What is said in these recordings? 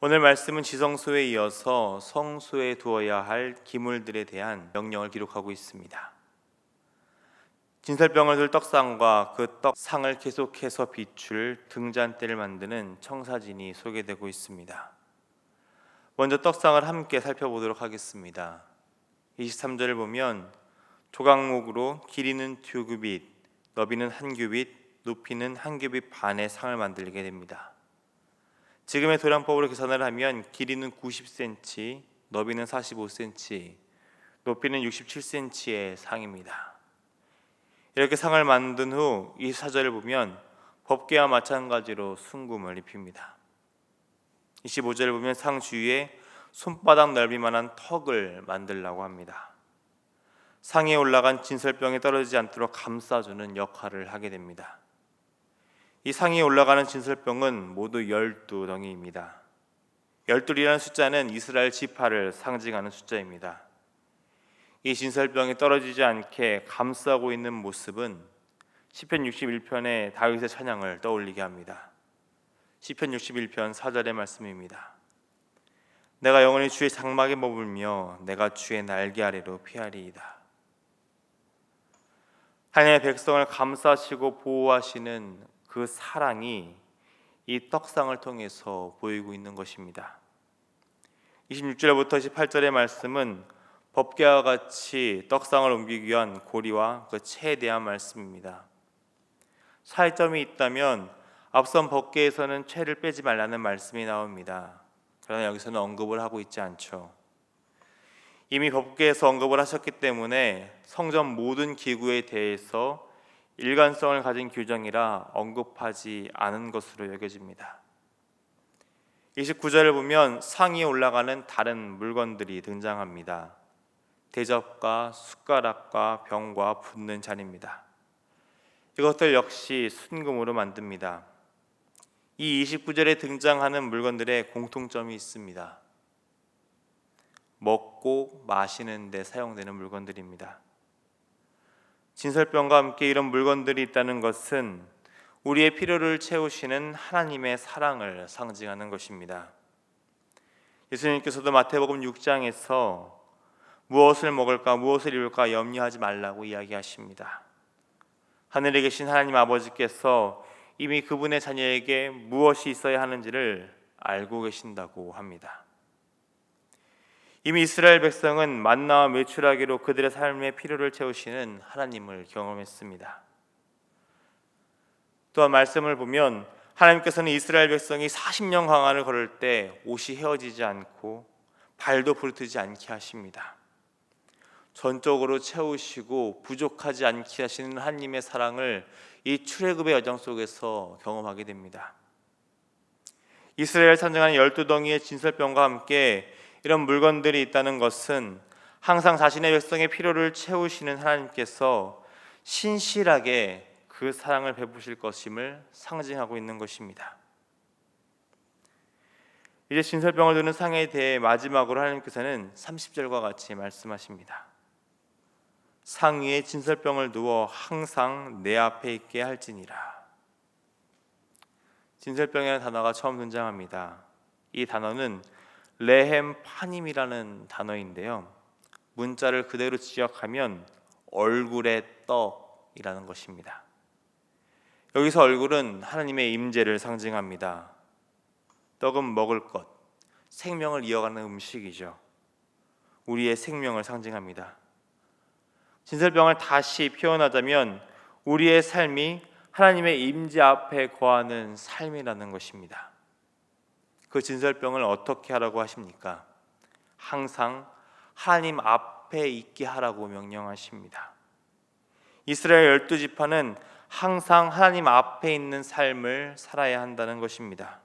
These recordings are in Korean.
오늘 말씀은 지성소에 이어서 성소에 두어야 할 기물들에 대한 명령을 기록하고 있습니다. 진설병을 들 떡상과 그 떡상을 계속해서 비출 등잔대를 만드는 청사진이 소개되고 있습니다. 먼저 떡상을 함께 살펴보도록 하겠습니다. 23절을 보면 조각목으로 길이는 두 규빗, 너비는 한 규빗, 높이는 한 규빗 반의 상을 만들게 됩니다. 지금의 도량법으로 계산을 하면 길이는 90cm, 너비는 45cm, 높이는 67cm의 상입니다. 이렇게 상을 만든 후이 사절을 보면 법계와 마찬가지로 순금을 입힙니다. 25절을 보면 상 주위에 손바닥 넓이만한 턱을 만들라고 합니다. 상에 올라간 진설병이 떨어지지 않도록 감싸주는 역할을 하게 됩니다. 이 상에 올라가는 진설병은 모두 12덩이입니다. 12이라는 숫자는 이스라엘 지파를 상징하는 숫자입니다. 이 진설병이 떨어지지 않게 감싸고 있는 모습은 시편 61편의 다윗의 찬양을 떠올리게 합니다. 시편 61편 4절의 말씀입니다. 내가 영원히 주의 장막에 머물며 내가 주의 날개 아래로 피하리이다. 하나님의 백성을 감싸시고 보호하시는 그 사랑이 이 떡상을 통해서 보이고 있는 것입니다. 26절부터 28절의 말씀은 법계와 같이 떡상을 옮기기 위한 고리와 그 채에 대한 말씀입니다. 차이점이 있다면 앞선 법계에서는 채를 빼지 말라는 말씀이 나옵니다. 그러나 여기서는 언급을 하고 있지 않죠. 이미 법계에서 언급을 하셨기 때문에 성전 모든 기구에 대해서 일관성을 가진 규정이라 언급하지 않은 것으로 여겨집니다. 29절을 보면 상위에 올라가는 다른 물건들이 등장합니다. 대접과 숟가락과 병과 붓는 잔입니다. 이것들 역시 순금으로 만듭니다. 이 29절에 등장하는 물건들의 공통점이 있습니다. 먹고 마시는 데 사용되는 물건들입니다. 진설병과 함께 이런 물건들이 있다는 것은 우리의 필요를 채우시는 하나님의 사랑을 상징하는 것입니다. 예수님께서도 마태복음 6장에서 무엇을 먹을까 무엇을 입을까 염려하지 말라고 이야기하십니다. 하늘에 계신 하나님 아버지께서 이미 그분의 자녀에게 무엇이 있어야 하는지를 알고 계신다고 합니다. 이미 이스라엘 백성은 만나와 매출하기로 그들의 삶의 필요를 채우시는 하나님을 경험했습니다. 또한 말씀을 보면 하나님께서는 이스라엘 백성이 40년 광안을 걸을 때 옷이 헤어지지 않고 발도 부르트지 않게 하십니다. 전적으로 채우시고 부족하지 않게 하시는 하나님의 사랑을 이 출애굽의 여정 속에서 경험하게 됩니다. 이스라엘 산정하는 열두 덩이의 진설병과 함께 이런 물건들이 있다는 것은 항상 자신의 백성의 필요를 채우시는 하나님께서 신실하게 그 사랑을 베푸실 것임을 상징하고 있는 것입니다. 이제 진설병을 두는 상에 대해 마지막으로 하나님께서는 30절과 같이 말씀하십니다. 상 위에 진설병을 두어 항상 내 앞에 있게 할지니라. 진설병이라는 단어가 처음 등장합니다. 이 단어는 레헴 파님이라는 단어인데요. 문자를 그대로 지역하면 얼굴의 떡이라는 것입니다. 여기서 얼굴은 하나님의 임재를 상징합니다. 떡은 먹을 것, 생명을 이어가는 음식이죠. 우리의 생명을 상징합니다. 진설병을 다시 표현하자면 우리의 삶이 하나님의 임재 앞에 거하는 삶이라는 것입니다. 그 진설병을 어떻게 하라고 하십니까? 항상 하나님 앞에 있게 하라고 명령하십니다. 이스라엘 열두 지파는 항상 하나님 앞에 있는 삶을 살아야 한다는 것입니다.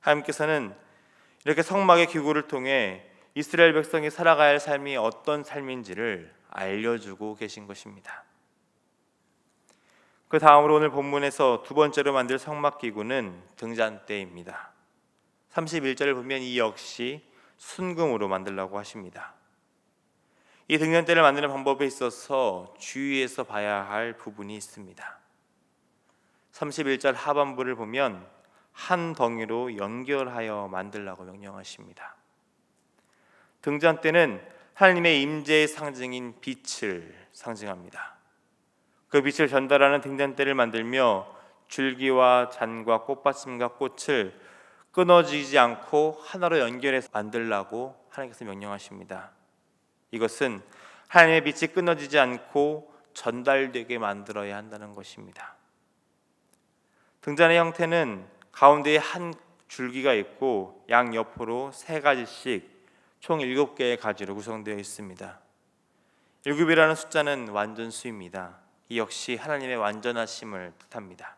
하나님께서는 이렇게 성막의 기구를 통해 이스라엘 백성이 살아가야 할 삶이 어떤 삶인지를 알려주고 계신 것입니다. 그 다음으로 오늘 본문에서 두 번째로 만들 성막 기구는 등잔대입니다. 31절을 보면 이 역시 순금으로 만들라고 하십니다. 이 등잔대를 만드는 방법에 있어서 주의해서 봐야 할 부분이 있습니다. 31절 하반부를 보면 한 덩이로 연결하여 만들라고 명령하십니다. 등잔대는 하나님의 임재의 상징인 빛을 상징합니다. 그 빛을 전달하는 등잔대를 만들며 줄기와 잔과 꽃받침과 꽃을 끊어지지 않고 하나로 연결해서 만들라고 하나님께서 명령하십니다. 이것은 하나님의 빛이 끊어지지 않고 전달되게 만들어야 한다는 것입니다. 등잔의 형태는 가운데에 한 줄기가 있고 양 옆으로 세 가지씩 총 일곱 개의 가지로 구성되어 있습니다. 일곱이라는 숫자는 완전수입니다. 이 역시 하나님의 완전하심을 뜻합니다.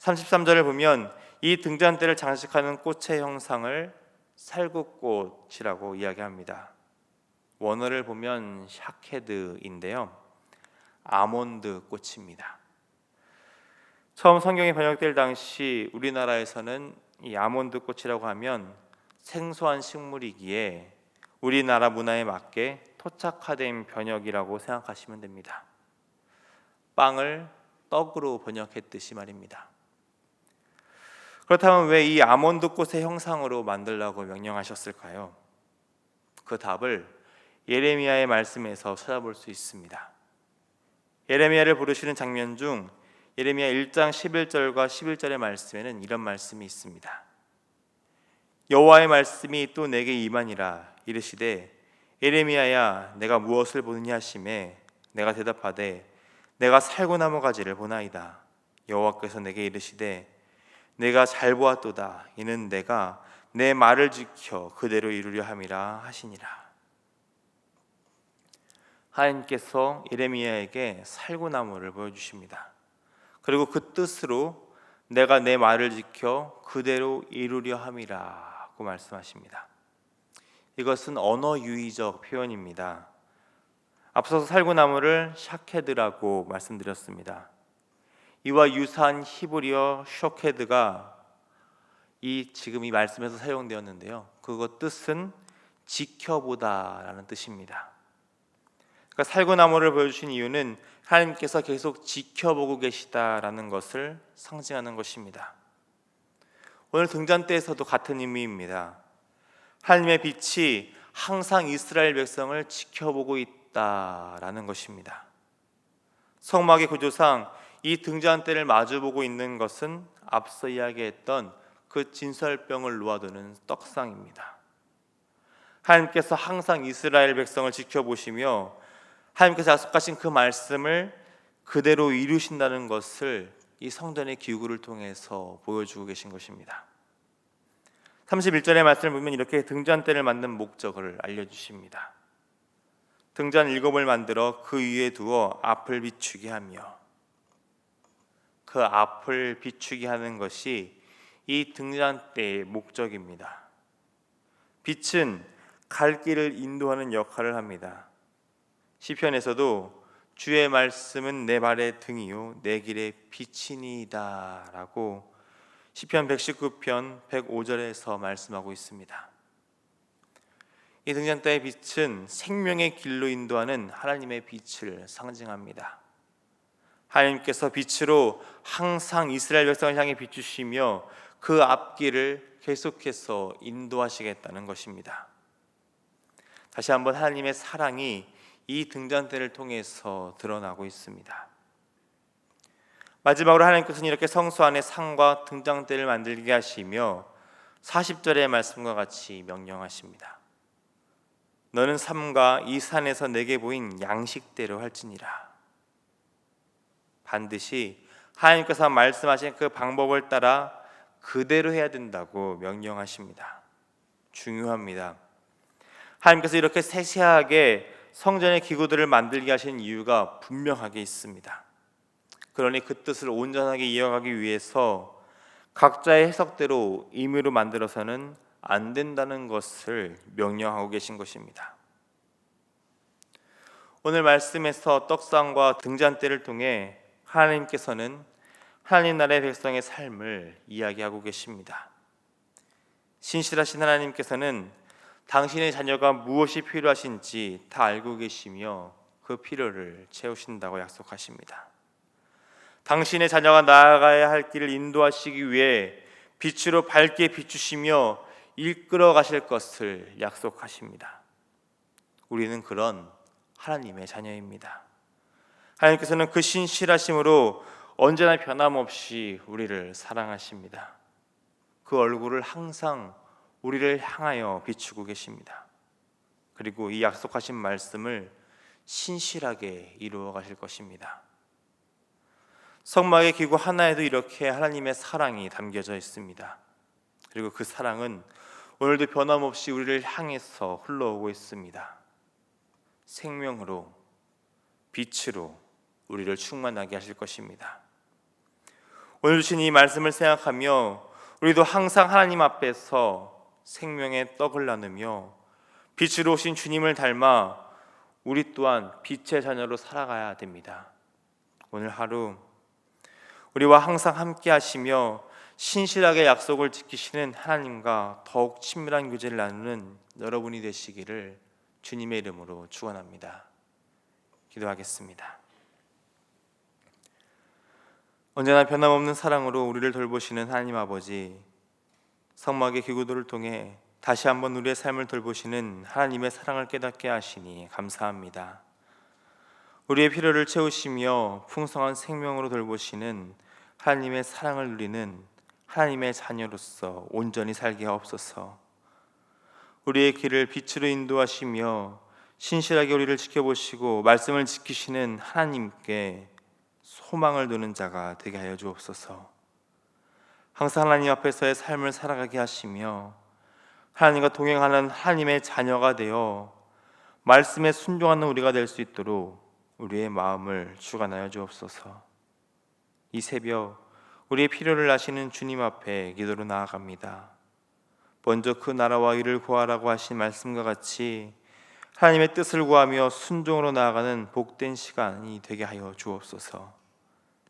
33절을 보면 이 등잔대를 장식하는 꽃의 형상을 살구꽃이라고 이야기합니다. 원어를 보면 샤케드인데요. 아몬드 꽃입니다. 처음 성경이 번역될 당시 우리나라에서는 이 아몬드 꽃이라고 하면 생소한 식물이기에 우리나라 문화에 맞게 토착화된 번역이라고 생각하시면 됩니다. 빵을 떡으로 번역했듯이 말입니다. 그렇다면 왜 이 아몬드 꽃의 형상으로 만들라고 명령하셨을까요? 그 답을 예레미야의 말씀에서 찾아볼 수 있습니다. 예레미야를 부르시는 장면 중 예레미야 1장 11절과 11절의 말씀에는 이런 말씀이 있습니다. 여호와의 말씀이 또 내게 임하니라 이르시되 예레미야야 내가 무엇을 보느냐 하심에 내가 대답하되 내가 살구나무 가지를 보나이다 여호와께서 내게 이르시되 내가 잘 보았도다 이는 내가 내 말을 지켜 그대로 이루려 함이라 하시니라 하나님께서 예레미야에게 살구나무를 보여주십니다. 그리고 그 뜻으로 내가 내 말을 지켜 그대로 이루려 함이라고 말씀하십니다. 이것은 언어 유의적 표현입니다. 앞서서 살구나무를 샤케드라고 말씀드렸습니다. 이와 유사한 히브리어 쇼케드가 이 지금 이 말씀에서 사용되었는데요. 그거 뜻은 지켜보다라는 뜻입니다. 그러니까 살구나무를 보여주신 이유는 하나님께서 계속 지켜보고 계시다라는 것을 상징하는 것입니다. 오늘 등잔대에서도 같은 의미입니다. 하나님의 빛이 항상 이스라엘 백성을 지켜보고 있다라는 것입니다. 성막의 구조상 이 등잔대를 마주보고 있는 것은 앞서 이야기했던 그 진설병을 놓아두는 떡상입니다. 하나님께서 항상 이스라엘 백성을 지켜보시며 하나님께서 약속하신 그 말씀을 그대로 이루신다는 것을 이 성전의 기구를 통해서 보여주고 계신 것입니다. 31절의 말씀을 보면 이렇게 등잔대를 만든 목적을 알려주십니다. 등잔 일곱을 만들어 그 위에 두어 앞을 비추게 하며 그 앞을 비추게 하는 것이 이 등잔대의 목적입니다. 빛은 갈 길을 인도하는 역할을 합니다. 시편에서도 주의 말씀은 내 발의 등이요 내 길의 빛이니이다라고 시편 119편 105절에서 말씀하고 있습니다. 이 등잔대의 빛은 생명의 길로 인도하는 하나님의 빛을 상징합니다. 하나님께서 빛으로 항상 이스라엘 백성을 향해 비추시며 그 앞길을 계속해서 인도하시겠다는 것입니다. 다시 한번 하나님의 사랑이 이 등잔대를 통해서 드러나고 있습니다. 마지막으로 하나님께서는 이렇게 성소 안에 상과 등잔대를 만들게 하시며 40절의 말씀과 같이 명령하십니다. 너는 삼가 이 산에서 내게 보인 양식대로 할지니라. 반드시 하나님께서 말씀하신 그 방법을 따라 그대로 해야 된다고 명령하십니다. 중요합니다. 하나님께서 이렇게 세세하게 성전의 기구들을 만들게 하신 이유가 분명하게 있습니다. 그러니 그 뜻을 온전하게 이어가기 위해서 각자의 해석대로 임의로 만들어서는 안 된다는 것을 명령하고 계신 것입니다. 오늘 말씀에서 떡상과 등잔대를 통해 하나님께서는 하나님 나라의 백성의 삶을 이야기하고 계십니다. 신실하신 하나님께서는 당신의 자녀가 무엇이 필요하신지 다 알고 계시며 그 필요를 채우신다고 약속하십니다. 당신의 자녀가 나아가야 할 길을 인도하시기 위해 빛으로 밝게 비추시며 이끌어 가실 것을 약속하십니다. 우리는 그런 하나님의 자녀입니다. 하나님께서는 그 신실하심으로 언제나 변함없이 우리를 사랑하십니다. 그 얼굴을 항상 우리를 향하여 비추고 계십니다. 그리고 이 약속하신 말씀을 신실하게 이루어 가실 것입니다. 성막의 기구 하나에도 이렇게 하나님의 사랑이 담겨져 있습니다. 그리고 그 사랑은 오늘도 변함없이 우리를 향해서 흘러오고 있습니다. 생명으로 빛으로 우리를 충만하게 하실 것입니다. 오늘 주신 이 말씀을 생각하며 우리도 항상 하나님 앞에서 생명의 떡을 나누며 빛으로 오신 주님을 닮아 우리 또한 빛의 자녀로 살아가야 됩니다. 오늘 하루 우리와 항상 함께 하시며 신실하게 약속을 지키시는 하나님과 더욱 친밀한 교제를 나누는 여러분이 되시기를 주님의 이름으로 축원합니다. 기도하겠습니다. 언제나 변함없는 사랑으로 우리를 돌보시는 하나님 아버지 성막의 기구들을 통해 다시 한번 우리의 삶을 돌보시는 하나님의 사랑을 깨닫게 하시니 감사합니다. 우리의 필요를 채우시며 풍성한 생명으로 돌보시는 하나님의 사랑을 누리는 하나님의 자녀로서 온전히 살게 하옵소서. 우리의 길을 빛으로 인도하시며 신실하게 우리를 지켜보시고 말씀을 지키시는 하나님께 소망을 두는 자가 되게 하여 주옵소서. 항상 하나님 앞에서의 삶을 살아가게 하시며 하나님과 동행하는 하나님의 자녀가 되어 말씀에 순종하는 우리가 될 수 있도록 우리의 마음을 주관하여 주옵소서. 이 새벽 우리의 필요를 아시는 주님 앞에 기도로 나아갑니다. 먼저 그 나라와 이를 구하라고 하신 말씀과 같이 하나님의 뜻을 구하며 순종으로 나아가는 복된 시간이 되게 하여 주옵소서.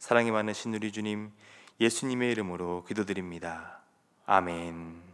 사랑이 많으신 우리 주님 예수님의 이름으로 기도드립니다. 아멘.